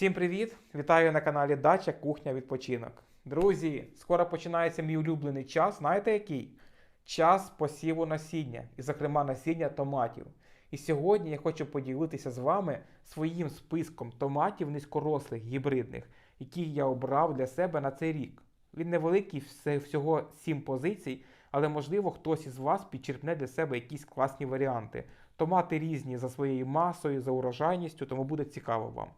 Всім привіт! Вітаю на каналі Дача Кухня Відпочинок. Друзі, скоро починається мій улюблений час. Знаєте який? Час посіву насіння, і, зокрема, насіння томатів. І сьогодні я хочу поділитися з вами своїм списком томатів низькорослих гібридних, які я обрав для себе на цей рік. Він невеликий, всього 7 позицій, але можливо хтось із вас підчерпне для себе якісь класні варіанти. Томати різні за своєю масою, за урожайністю, тому буде цікаво вам.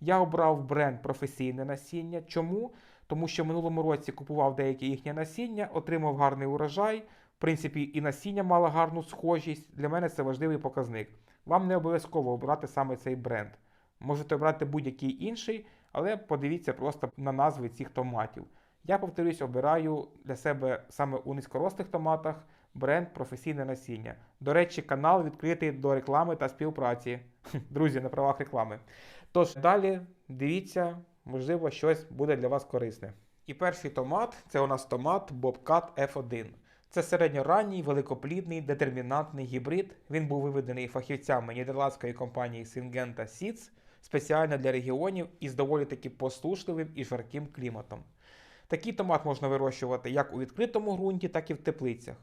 Я обрав бренд професійне насіння. Чому? Тому що в минулому році купував деяке їхнє насіння, отримав гарний урожай. В принципі, і насіння мало гарну схожість. Для мене це важливий показник. Вам не обов'язково обрати саме цей бренд. Можете обрати будь-який інший, але подивіться просто на назви цих томатів. Я, повторюсь, обираю для себе саме у низькорослих томатах бренд професійне насіння. До речі, канал відкритий до реклами та співпраці. Друзі, на правах реклами. Тож далі дивіться, можливо, щось буде для вас корисне. І перший томат це у нас томат Bobcat F1. Це середньоранній, великоплідний, детермінантний гібрид. Він був виведений фахівцями нідерландської компанії Syngenta Seeds спеціально для регіонів із доволі таки послушливим і жарким кліматом. Такий томат можна вирощувати як у відкритому ґрунті, так і в теплицях.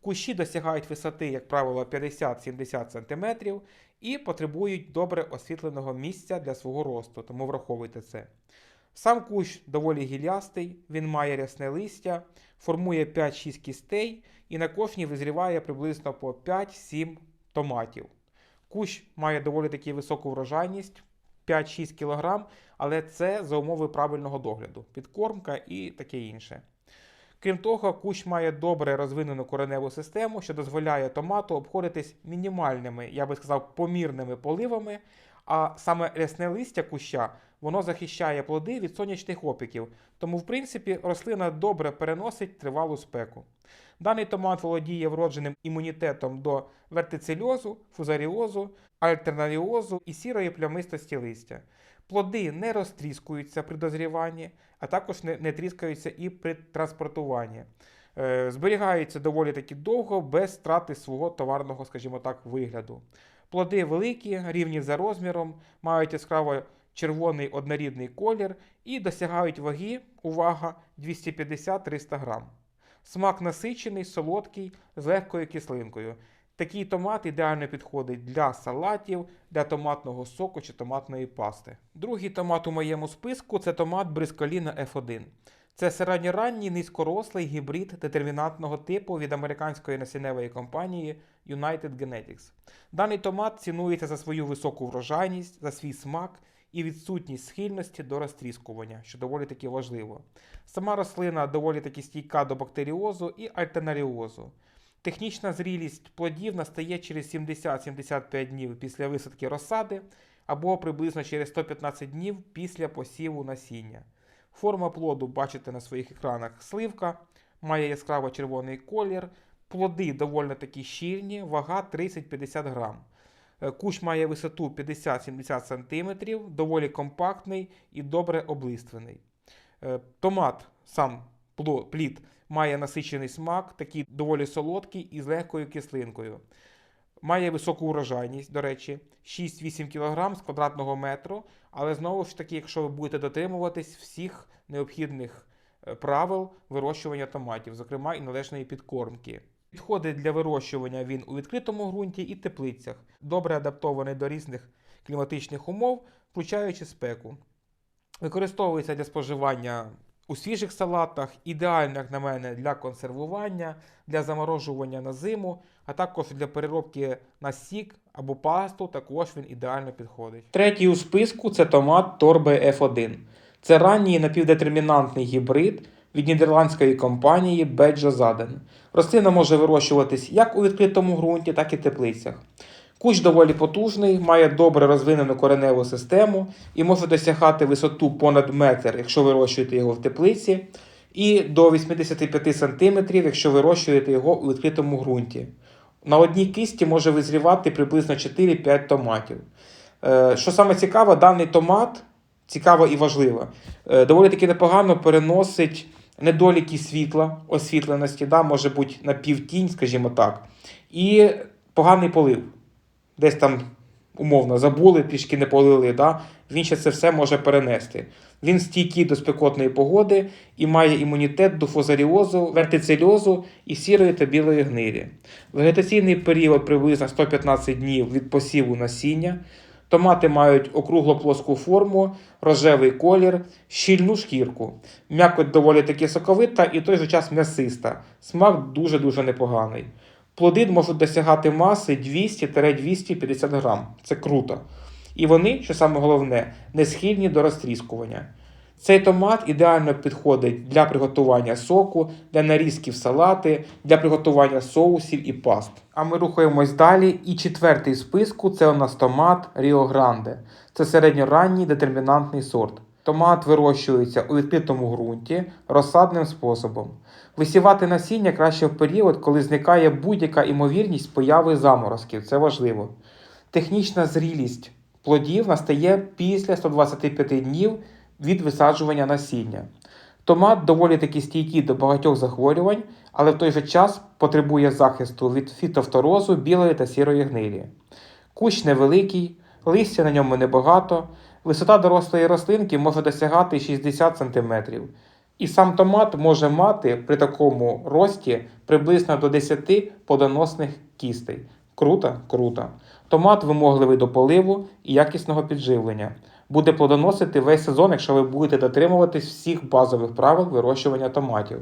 Кущі досягають висоти, як правило, 50-70 см і потребують добре освітленого місця для свого росту, тому враховуйте це. Сам кущ доволі гілястий, він має рясне листя, формує 5-6 кістей і на кожній визріває приблизно по 5-7 томатів. Кущ має доволі таки високу врожайність 5-6 кг, але це за умови правильного догляду, підкормка і таке інше. Крім того, кущ має добре розвинену кореневу систему, що дозволяє томату обходитись мінімальними, я би сказав, помірними поливами, а саме рясне листя куща воно захищає плоди від сонячних опіків, тому, в принципі, рослина добре переносить тривалу спеку. Даний томат володіє вродженим імунітетом до вертицельозу, фузаріозу, альтернаріозу і сірої плямистості листя. Плоди не розтріскуються при дозріванні, а також не, не тріскаються і при транспортуванні. Е, зберігаються доволі таки довго, без страти свого товарного, скажімо так, вигляду. Плоди великі, рівні за розміром, мають яскраво червоний однорідний колір і досягають ваги, увага, 250-300 грам. Смак насичений, солодкий, з легкою кислинкою. Такий томат ідеально підходить для салатів, для томатного соку чи томатної пасти. Другий томат у моєму списку це томат Брисколіна F1. Це середньоранній низькорослий гібрид детермінантного типу від американської насінневої компанії United Genetics. Даний томат цінується за свою високу врожайність, за свій смак і відсутність схильності до розтріскування, що доволі таки важливо. Сама рослина доволі таки стійка до бактеріозу і альтенаріозу. Технічна зрілість плодів настає через 70-75 днів після висадки розсади або приблизно через 115 днів після посіву насіння. Форма плоду бачите на своїх екранах сливка, має яскраво червоний колір, плоди доволі такі щільні, вага 30-50 грам. Е, Кущ має висоту 50-70 см, доволі компактний і добре облиствений. Е, Томат, сам плід, має насичений смак, такий доволі солодкий і з легкою кислинкою. Має високу урожайність, до речі, 6-8 кг з квадратного метру, але знову ж таки, якщо ви будете дотримуватись всіх необхідних е, правил вирощування томатів, зокрема і належної підкормки. Підходить для вирощування він у відкритому ґрунті і теплицях, добре адаптований до різних кліматичних умов, включаючи спеку. Використовується для споживання у свіжих салатах, ідеально, як на мене, для консервування, для заморожування на зиму, а також для переробки на сік або пасту, також він ідеально підходить. Третій у списку це томат Торбе F1. Це ранній напівдетермінантний гібрид від нідерландської компанії Zaden. Рослина може вирощуватись як у відкритому ґрунті, так і теплицях. Кущ доволі потужний, має добре розвинену кореневу систему і може досягати висоту понад метр, якщо вирощуєте його в теплиці, і до 85 см, якщо вирощуєте його у відкритому ґрунті. На одній кисті може визрівати приблизно 4-5 томатів. Е, Що саме цікаво, даний томат цікаво і важливо, е, доволі таки непогано переносить недоліки світла, освітленості, да, може бути на півтінь, скажімо так, і поганий полив. Десь там умовно забули, трішки не полили, да? він ще це все може перенести. Він стійкий до спекотної погоди і має імунітет до фузаріозу, вертицельозу і сірої та білої гнилі. Вегетаційний період приблизно 115 днів від посіву насіння. Томати мають округло-плоску форму, рожевий колір, щільну шкірку. М'якоть доволі таки соковита і той же час м'ясиста. Смак дуже-дуже непоганий. Плоди можуть досягати маси 200-250 грам. Це круто. І вони, що саме головне, не схильні до розтріскування. Цей томат ідеально підходить для приготування соку, для нарізки в салати, для приготування соусів і паст. А ми рухаємось далі. І четвертий в списку це у нас томат Ріо Гранде. Це середньоранній детермінантний сорт. Томат вирощується у відкритому ґрунті розсадним способом. Висівати насіння краще в період, коли зникає будь-яка імовірність появи заморозків. Це важливо. Технічна зрілість плодів настає після 125 днів від висаджування насіння. Томат доволі таки стійкий до багатьох захворювань, але в той же час потребує захисту від фітофторозу, білої та сірої гнилі. Кущ невеликий, листя на ньому небагато, висота дорослої рослинки може досягати 60 см. І сам томат може мати при такому рості приблизно до 10 плодоносних кістей. Круто, круто. Томат вимогливий до поливу і якісного підживлення. Буде плодоносити весь сезон, якщо ви будете дотримуватись всіх базових правил вирощування томатів.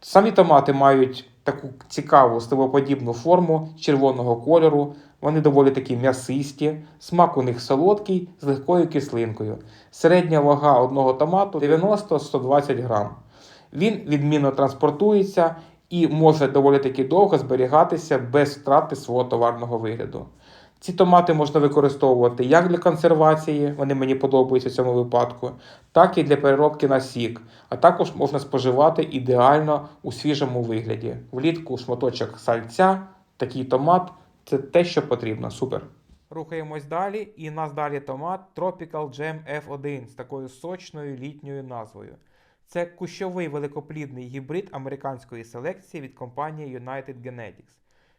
Самі томати мають таку цікаву сливоподібну форму червоного кольору. Вони доволі такі м'ясисті, смак у них солодкий з легкою кислинкою. Середня вага одного томату 90-120 грам. Він відмінно транспортується і може доволі таки довго зберігатися без втрати свого товарного вигляду. Ці томати можна використовувати як для консервації, вони мені подобаються в цьому випадку, так і для переробки на сік, а також можна споживати ідеально у свіжому вигляді. Влітку шматочок сальця, такий томат це те, що потрібно. Супер. Рухаємось далі, і нас далі томат Tropical Jam F1 з такою сочною літньою назвою. Це кущовий великоплідний гібрид американської селекції від компанії United Genetics.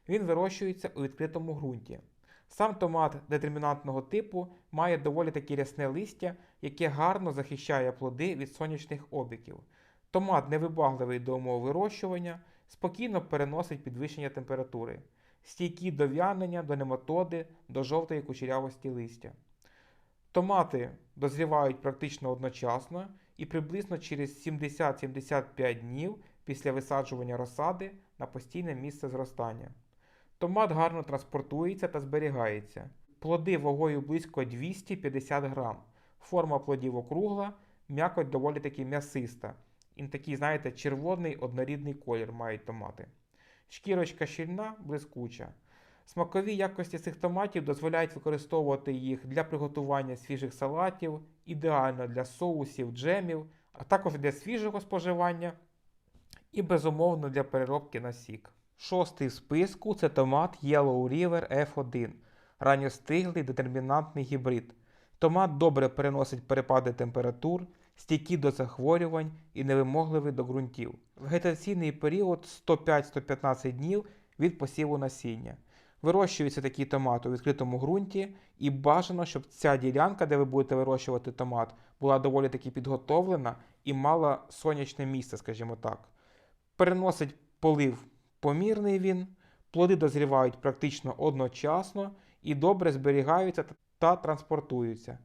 Він вирощується у відкритому ґрунті. Сам томат детермінантного типу має доволі таки рясне листя, яке гарно захищає плоди від сонячних опіків. Томат невибагливий до умов вирощування, спокійно переносить підвищення температури, стійкі до в'янення, до нематоди, до жовтої кучерявості листя. Томати дозрівають практично одночасно і приблизно через 70-75 днів після висаджування розсади на постійне місце зростання. Томат гарно транспортується та зберігається. Плоди вагою близько 250 грам. Форма плодів округла, м'якоть доволі таки м'ясиста. І такий, знаєте, червоний однорідний колір мають томати. Шкірочка щільна, блискуча. Смакові якості цих томатів дозволяють використовувати їх для приготування свіжих салатів, ідеально для соусів, джемів, а також для свіжого споживання і, безумовно, для переробки на сік. Шостий в списку це томат Yellow River F1, ранньостиглий детермінантний гібрид. Томат добре переносить перепади температур, стійкий до захворювань і невимогливий до ґрунтів. Вегетаційний період 105-115 днів від посіву насіння. Вирощується такий томат у відкритому ґрунті, і бажано, щоб ця ділянка, де ви будете вирощувати томат, була доволі таки підготовлена і мала сонячне місце, скажімо так. Переносить полив помірний він, плоди дозрівають практично одночасно і добре зберігаються та транспортуються.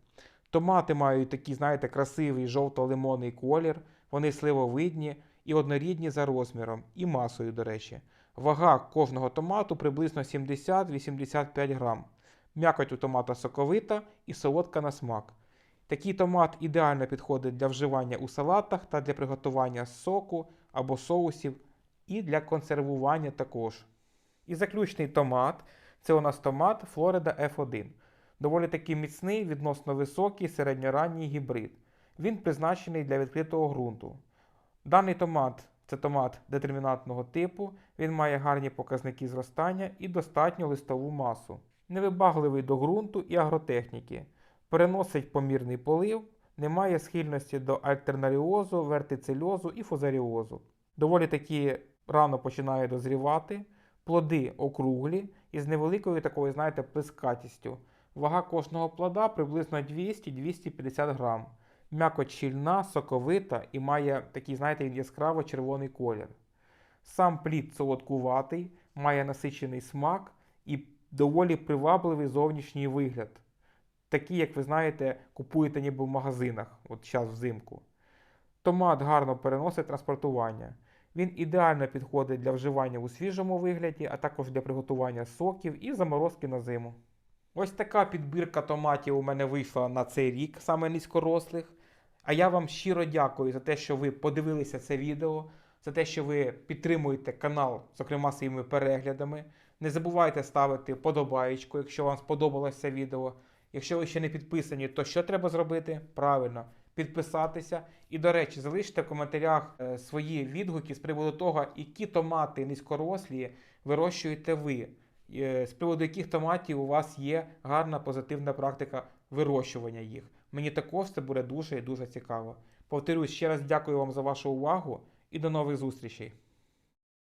Томати мають такий, знаєте, красивий жовто-лимонний колір, вони сливовидні і однорідні за розміром і масою, до речі. Вага кожного томату приблизно 70-85 грам. М'якоть у томата соковита і солодка на смак. Такий томат ідеально підходить для вживання у салатах та для приготування соку або соусів, і для консервування також. І заключний томат це у нас томат Florida F1. Доволі таки міцний, відносно високий середньоранній гібрид. Він призначений для відкритого ґрунту. Даний томат це томат детермінантного типу, він має гарні показники зростання і достатню листову масу. Невибагливий до ґрунту і агротехніки. Переносить помірний полив, не має схильності до альтернаріозу, вертицельозу і фузаріозу. Доволі таки рано починає дозрівати, плоди округлі і з невеликою такою, знаєте, плескатістю. Вага кожного плода приблизно 200-250 грам. М'якоть щільна, соковита і має такий, знаєте, яскраво червоний колір. Сам плід солодкуватий, має насичений смак і доволі привабливий зовнішній вигляд. Такі, як ви знаєте, купуєте ніби в магазинах, от зараз взимку. Томат гарно переносить транспортування. Він ідеально підходить для вживання у свіжому вигляді, а також для приготування соків і заморозки на зиму. Ось така підбірка томатів у мене вийшла на цей рік, саме низькорослих. А я вам щиро дякую за те, що ви подивилися це відео, за те, що ви підтримуєте канал, зокрема своїми переглядами. Не забувайте ставити подобаєчку, якщо вам сподобалося це відео. Якщо ви ще не підписані, то що треба зробити? Правильно, підписатися. І, до речі, залиште в коментарях е, свої відгуки з приводу того, які томати низькорослі вирощуєте ви, з приводу яких томатів у вас є гарна позитивна практика вирощування їх. Мені також це буде дуже і дуже цікаво. Повторюсь, ще раз дякую вам за вашу увагу і до нових зустрічей.